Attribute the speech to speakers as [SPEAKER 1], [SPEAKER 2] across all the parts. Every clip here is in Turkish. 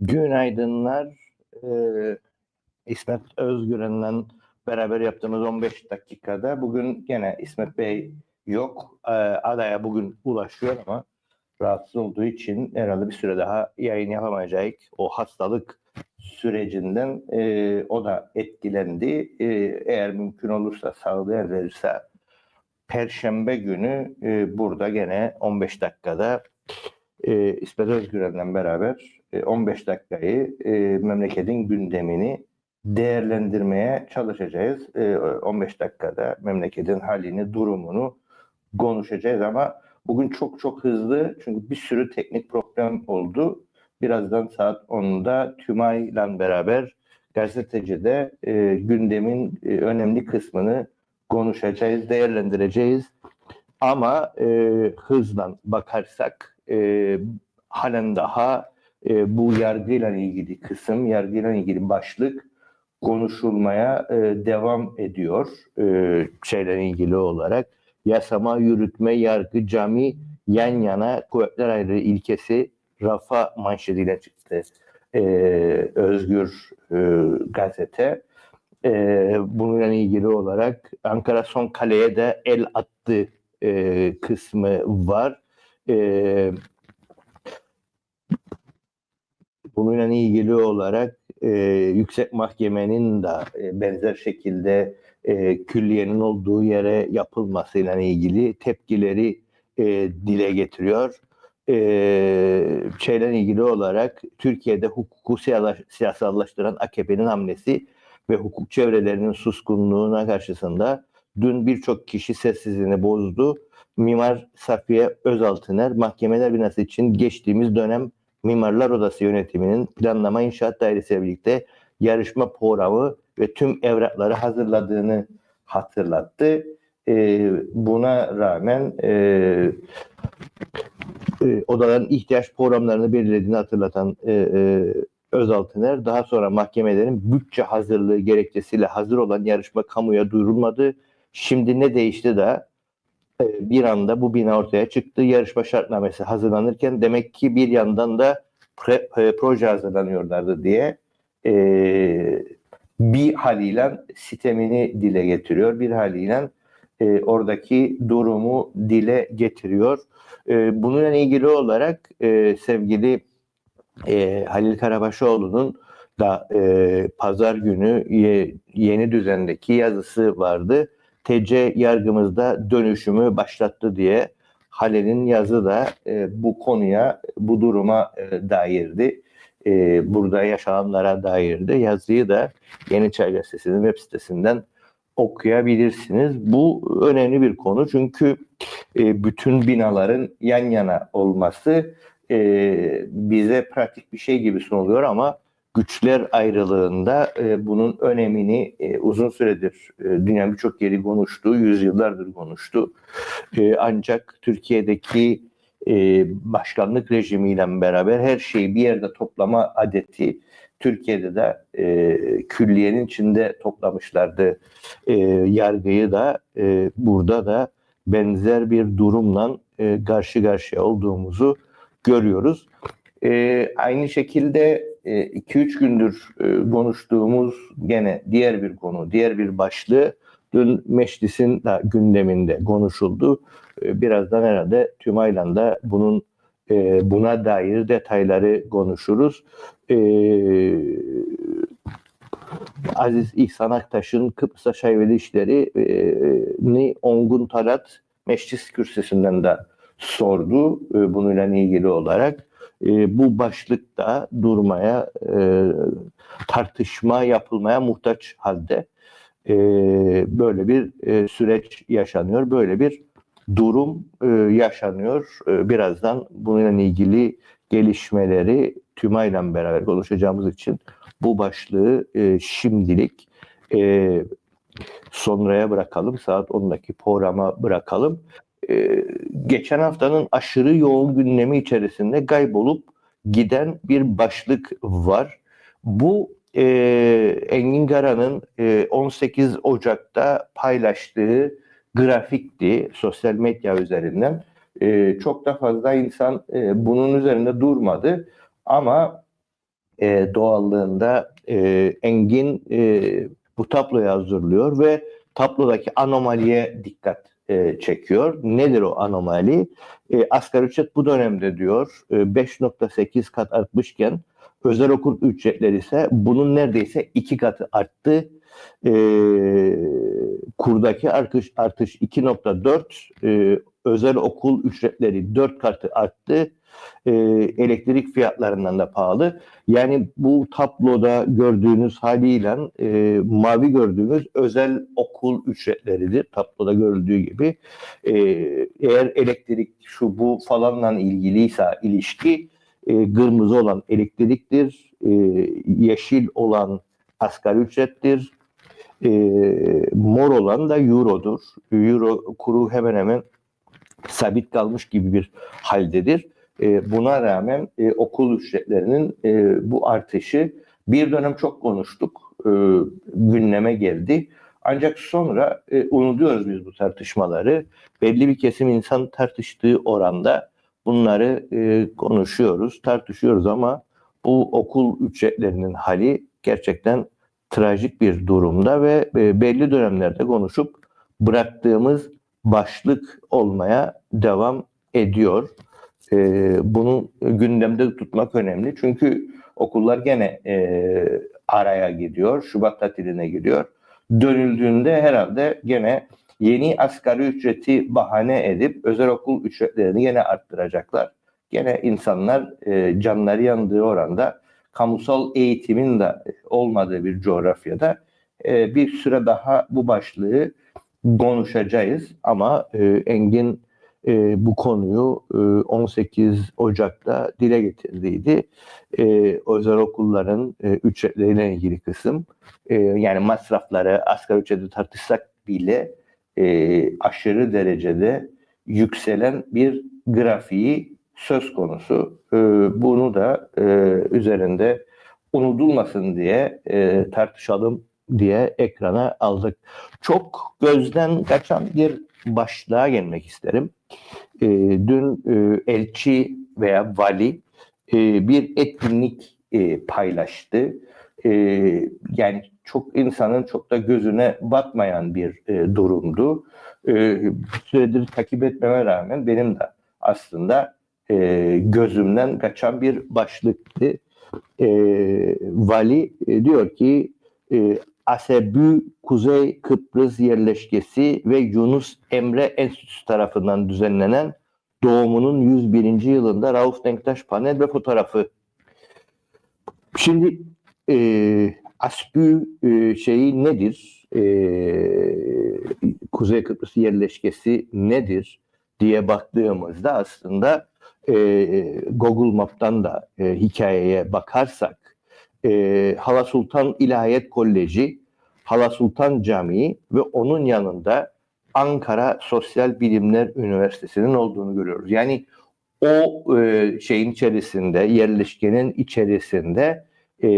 [SPEAKER 1] Günaydınlar. Ee, İsmet Özgüren'le beraber yaptığımız 15 dakikada bugün gene İsmet Bey yok. Ee, adaya bugün ulaşıyor ama rahatsız olduğu için herhalde bir süre daha yayın yapamayacak. O hastalık sürecinden e, o da etkilendi. E, eğer mümkün olursa sağlığı verirse Perşembe günü e, burada gene 15 dakikada e, İsmet Özgüren'le beraber 15 dakikayı e, memleketin gündemini değerlendirmeye çalışacağız. E, 15 dakikada memleketin halini, durumunu konuşacağız ama bugün çok çok hızlı çünkü bir sürü teknik problem oldu. Birazdan saat 10'da Tümay'la beraber gazetecide e, gündemin e, önemli kısmını konuşacağız, değerlendireceğiz. Ama e, hızla bakarsak e, halen daha e, bu yargıyla ilgili kısım, yargıyla ilgili başlık konuşulmaya e, devam ediyor e, şeyle ilgili olarak. Yasama, yürütme, yargı, cami yan yana kuvvetler ayrılığı ilkesi rafa manşetiyle çıktı. E, Özgür e, gazete. E, bununla ilgili olarak Ankara Son Kale'ye de el attı e, kısmı var. E, bununla ilgili olarak e, Yüksek Mahkemenin de e, benzer şekilde e, külliyenin olduğu yere yapılmasıyla ilgili tepkileri e, dile getiriyor. E, şeyle ilgili olarak Türkiye'de hukuku siyasallaştıran AKP'nin hamlesi ve hukuk çevrelerinin suskunluğuna karşısında dün birçok kişi sessizliğini bozdu. Mimar Safiye Özaltıner mahkemeler binası için geçtiğimiz dönem Mimarlar Odası yönetiminin planlama inşaat dairesiyle birlikte yarışma programı ve tüm evrakları hazırladığını hatırlattı. E, buna rağmen e, e, odaların ihtiyaç programlarını belirlediğini hatırlatan e, e, Özaltıner daha sonra mahkemelerin bütçe hazırlığı gerekçesiyle hazır olan yarışma kamuya duyurulmadı. Şimdi ne değişti de bir anda bu bina ortaya çıktı. Yarışma şartnamesi hazırlanırken demek ki bir yandan da pre, e, proje hazırlanıyorlardı diye e, bir haliyle sitemini dile getiriyor. Bir haliyle e, oradaki durumu dile getiriyor. E, bununla ilgili olarak e, sevgili e, Halil Karabaşoğlu'nun da e, pazar günü ye, yeni düzendeki yazısı vardı. TC yargımızda dönüşümü başlattı diye Halil'in yazı da e, bu konuya, bu duruma e, dairdi. E, burada yaşananlara dairdi. Yazıyı da Yeni Çağ Gazetesi'nin web sitesinden okuyabilirsiniz. Bu önemli bir konu çünkü e, bütün binaların yan yana olması e, bize pratik bir şey gibi sunuluyor ama güçler ayrılığında e, bunun önemini e, uzun süredir e, dünyanın birçok yeri konuştu, yüzyıllardır konuştu. E, ancak Türkiye'deki e, başkanlık rejimiyle beraber her şeyi bir yerde toplama adeti Türkiye'de de e, külliyenin içinde toplamışlardı e, yargıyı da e, burada da benzer bir durumla e, karşı karşıya olduğumuzu görüyoruz. E, aynı şekilde 2-3 gündür e, konuştuğumuz gene diğer bir konu, diğer bir başlığı dün meclisin de gündeminde konuşuldu. E, birazdan herhalde Tümaylan'da bunun e, buna dair detayları konuşuruz. Aziz İhsan Aktaş'ın Kıbrıs Şaiveli işlerini Ongun Talat meclis kürsüsünden de sordu bununla ilgili olarak e, bu başlıkta durmaya, e, tartışma yapılmaya muhtaç halde e, böyle bir e, süreç yaşanıyor, böyle bir durum e, yaşanıyor. E, birazdan bununla ilgili gelişmeleri Tümay'la beraber konuşacağımız için bu başlığı e, şimdilik e, sonraya bırakalım. Saat 10'daki programa bırakalım e, geçen haftanın aşırı yoğun gündemi içerisinde kaybolup giden bir başlık var. Bu e, Engin Gara'nın e, 18 Ocak'ta paylaştığı grafikti sosyal medya üzerinden. E, çok da fazla insan e, bunun üzerinde durmadı ama e, doğallığında e, Engin e, bu tabloyu hazırlıyor ve tablodaki anomaliye dikkat e, çekiyor. Nedir o anomali? E, asgari ücret bu dönemde diyor e, 5.8 kat artmışken özel okul ücretleri ise bunun neredeyse iki katı arttı. E, kurdaki artış, artış 2.4 e, özel okul ücretleri 4 katı arttı. E, elektrik fiyatlarından da pahalı. Yani bu tabloda gördüğünüz haliyle e, mavi gördüğünüz özel okul ücretleridir. Tabloda görüldüğü gibi. E, eğer elektrik şu bu falanla ilgiliyse ilişki e, kırmızı olan elektriktir. E, yeşil olan asgari ücrettir. E, mor olan da eurodur. Euro kuru hemen hemen sabit kalmış gibi bir haldedir. E, buna rağmen e, okul ücretlerinin e, bu artışı bir dönem çok konuştuk. Gündeme geldi. Ancak sonra e, unutuyoruz biz bu tartışmaları. Belli bir kesim insan tartıştığı oranda bunları konuşuyoruz, tartışıyoruz ama bu okul ücretlerinin hali gerçekten trajik bir durumda ve belli dönemlerde konuşup bıraktığımız başlık olmaya devam ediyor. E, bunu gündemde tutmak önemli. Çünkü okullar gene e, araya gidiyor. Şubat tatiline gidiyor. Dönüldüğünde herhalde gene yeni asgari ücreti bahane edip özel okul ücretlerini gene arttıracaklar. Gene insanlar e, canları yandığı oranda kamusal eğitimin de olmadığı bir coğrafyada e, bir süre daha bu başlığı konuşacağız ama e, Engin e, bu konuyu e, 18 Ocak'ta dile getirdiydi. E, özel okulların e, ücretleriyle ilgili kısım e, yani masrafları asgari ücreti tartışsak bile e, aşırı derecede yükselen bir grafiği söz konusu. E, bunu da e, üzerinde unutulmasın diye e, tartışalım diye ekrana aldık. Çok gözden kaçan bir başlığa gelmek isterim. E, dün e, elçi veya vali e, bir etkinlik e, paylaştı. E, yani çok insanın çok da gözüne batmayan bir e, durumdu. E, bir süredir takip etmeme rağmen benim de aslında e, gözümden kaçan bir başlıktı. E, vali e, diyor ki e, ASEBÜ Kuzey Kıbrıs Yerleşkesi ve Yunus Emre Enstitüsü tarafından düzenlenen doğumunun 101. yılında Rauf Denktaş panel ve fotoğrafı. Şimdi e, ASBÜ e, şeyi nedir? E, Kuzey Kıbrıs yerleşkesi nedir diye baktığımızda aslında e, Google Map'tan da e, hikayeye bakarsak e, Hala Sultan İlahiyat Koleji, Hala Sultan Camii ve onun yanında Ankara Sosyal Bilimler Üniversitesi'nin olduğunu görüyoruz. Yani o e, şeyin içerisinde, yerleşkenin içerisinde e,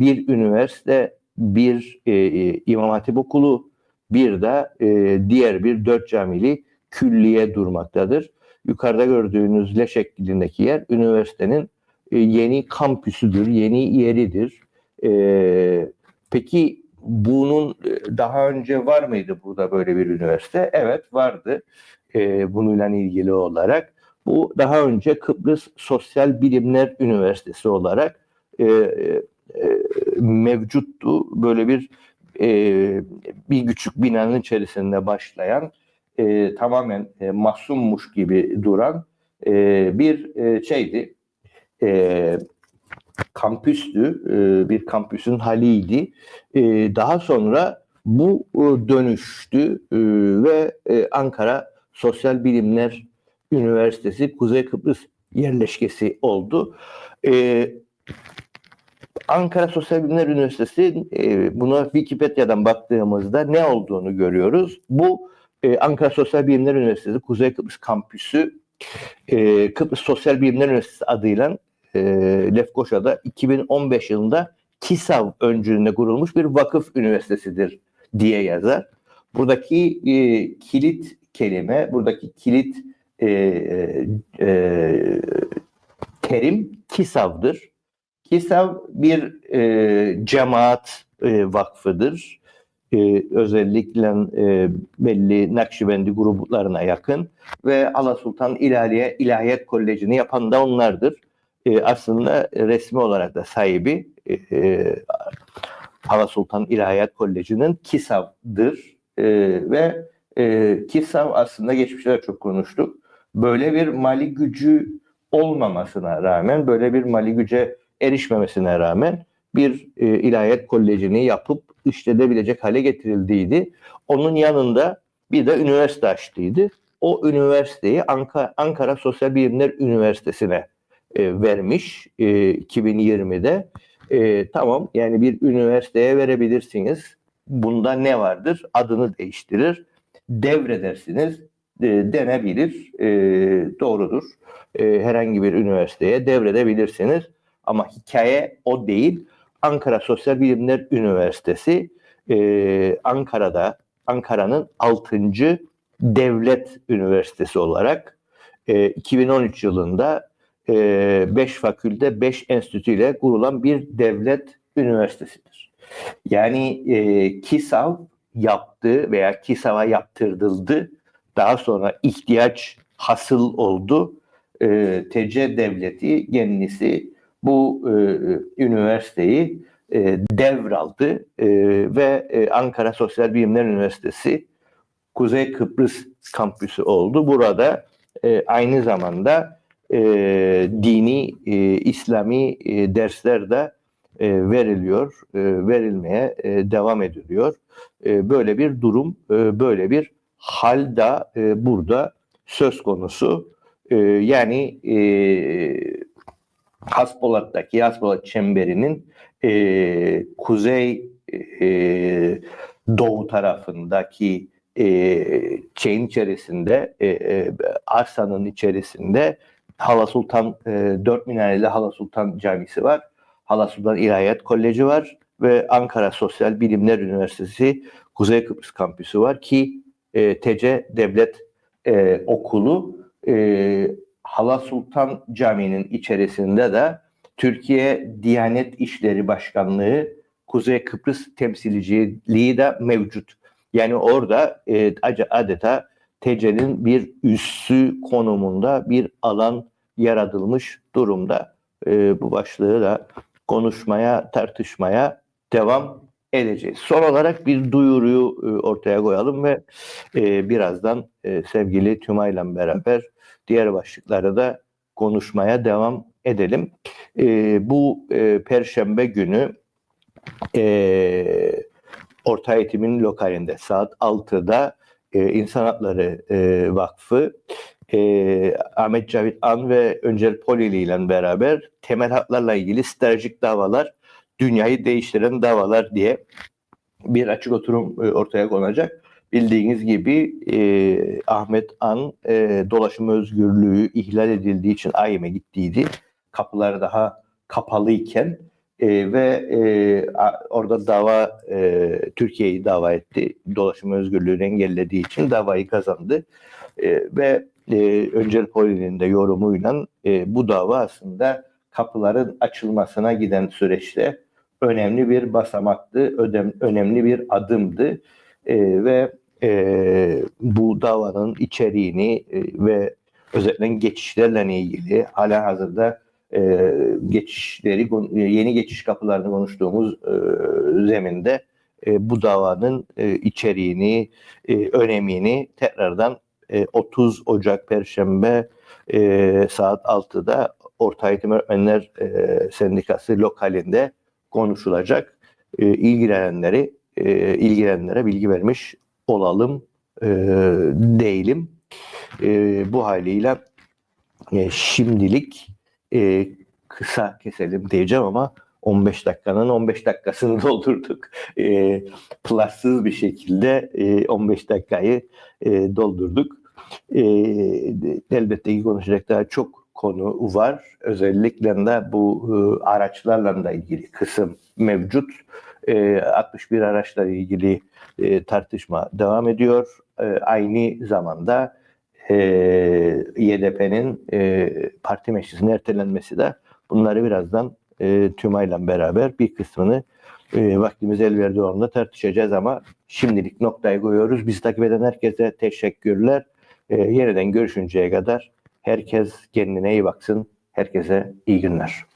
[SPEAKER 1] bir üniversite, bir e, e, İmam Hatip Okulu, bir de e, diğer bir dört camili külliye durmaktadır. Yukarıda gördüğünüz L şeklindeki yer üniversitenin e, yeni kampüsüdür, yeni yeridir. E, peki bunun e, daha önce var mıydı burada böyle bir üniversite? Evet vardı e, bununla ilgili olarak. Bu daha önce Kıbrıs Sosyal Bilimler Üniversitesi olarak e, e, mevcuttu. Böyle bir e, bir küçük binanın içerisinde başlayan e, tamamen e, masummuş gibi duran e, bir e, şeydi. E, kampüstü, e, bir kampüsün haliydi. E, daha sonra bu e, dönüştü e, ve e, Ankara Sosyal Bilimler Üniversitesi Kuzey Kıbrıs yerleşkesi oldu. E, Ankara Sosyal Bilimler Üniversitesi e, buna Wikipedia'dan baktığımızda ne olduğunu görüyoruz. Bu e, Ankara Sosyal Bilimler Üniversitesi Kuzey Kıbrıs Kampüsü e, Kıbrıs Sosyal Bilimler Üniversitesi adıyla e, Lefkoşa'da 2015 yılında KİSAV öncülüğünde kurulmuş bir vakıf üniversitesidir diye yazar. Buradaki e, kilit kelime, buradaki kilit e, e, terim KİSAV'dır. KİSAV bir e, cemaat e, vakfıdır. E, özellikle e, belli Nakşibendi gruplarına yakın ve Ala Sultan İlahiye İlahiyat Koleji'ni yapan da onlardır. E, aslında resmi olarak da sahibi e, e, Ala Sultan İlahiyat Koleji'nin KİSAV'dır. E, ve e, KİSAV aslında geçmişte de çok konuştuk. Böyle bir mali gücü olmamasına rağmen, böyle bir mali güce erişmemesine rağmen bir e, ilahiyat kolejini yapıp işletebilecek hale getirildiydi. Onun yanında bir de üniversite açtıydı. O üniversiteyi Ankara, Ankara Sosyal Bilimler Üniversitesi'ne e, vermiş e, 2020'de. E, tamam yani bir üniversiteye verebilirsiniz. Bunda ne vardır? Adını değiştirir. Devredersiniz. E, denebilir. E, doğrudur. E, herhangi bir üniversiteye devredebilirsiniz. Ama hikaye o değil. Ankara Sosyal Bilimler Üniversitesi e, Ankara'da Ankara'nın 6. devlet üniversitesi olarak e, 2013 yılında 5 e, fakülte 5 enstitü ile kurulan bir devlet üniversitesidir. Yani e, KİSAV yaptı veya KİSAV'a yaptırıldı. Daha sonra ihtiyaç hasıl oldu. E, TC devleti kendisi bu e, üniversiteyi e, devraldı e, ve e, Ankara Sosyal Bilimler Üniversitesi Kuzey Kıbrıs kampüsü oldu. Burada e, aynı zamanda e, dini, e, İslami e, dersler de e, veriliyor, e, verilmeye e, devam ediliyor. E, böyle bir durum, e, böyle bir hal da e, burada söz konusu. E, yani e, Haspolat'taki Haspolat çemberinin e, kuzey e, doğu tarafındaki e, şeyin içerisinde e, e, arsanın içerisinde Hala Sultan e, 4 minareli Hala Sultan Camisi var. Hala Sultan İlahiyat Koleji var ve Ankara Sosyal Bilimler Üniversitesi Kuzey Kıbrıs Kampüsü var ki e, TC Devlet e, Okulu e, Hala Sultan Camii'nin içerisinde de Türkiye Diyanet İşleri Başkanlığı Kuzey Kıbrıs temsilciliği de mevcut. Yani orada e, adeta TC'nin bir üssü konumunda bir alan yaratılmış durumda. E, bu başlığı da konuşmaya, tartışmaya devam edeceğiz. Son olarak bir duyuruyu e, ortaya koyalım ve e, birazdan e, sevgili Tümay'la beraber diğer başlıkları da konuşmaya devam edelim. Bu Perşembe günü Orta Eğitim'in lokalinde saat 6'da İnsan Hakları Vakfı Ahmet Cavit An ve Öncel Polili ile beraber temel haklarla ilgili stratejik davalar dünyayı değiştiren davalar diye bir açık oturum e, ortaya konacak. Bildiğiniz gibi e, Ahmet An e, dolaşım özgürlüğü ihlal edildiği için AYM'e gittiydi. Kapıları daha kapalıyken e, ve e, orada dava e, Türkiye'yi dava etti. Dolaşım özgürlüğünü engellediği için davayı kazandı. E, ve e, Öncel Poli'nin de yorumuyla e, bu dava aslında kapıların açılmasına giden süreçte önemli bir basamaktı, ödem, önemli bir adımdı e, ve e, bu davanın içeriğini e, ve özellikle geçişlerle ilgili hala hazırda e, geçişleri yeni geçiş kapılarını konuştuğumuz e, zeminde e, bu davanın e, içeriğini, e, önemini tekrardan e, 30 Ocak Perşembe e, saat 6'da Orta Eğitim Öğretmenler e, Sendikası lokalinde konuşulacak. E, ilgilenenleri e, ilgilenenlere bilgi vermiş olalım e, değilim. E, bu haliyle e, şimdilik e, kısa keselim diyeceğim ama 15 dakikanın 15 dakikasını doldurduk. E, plassız bir şekilde e, 15 dakikayı e, doldurduk. E, elbette ki konuşacak daha çok konu var. Özellikle de bu e, araçlarla da ilgili kısım mevcut. E, 61 araçla ilgili e, tartışma devam ediyor. E, aynı zamanda e, YDP'nin e, parti meclisinin ertelenmesi de bunları birazdan e, TÜMA'yla beraber bir kısmını e, vaktimiz el verdiği oranda tartışacağız ama şimdilik noktayı koyuyoruz. Bizi takip eden herkese teşekkürler. E, yeniden görüşünceye kadar herkes kendine iyi baksın. Herkese iyi günler.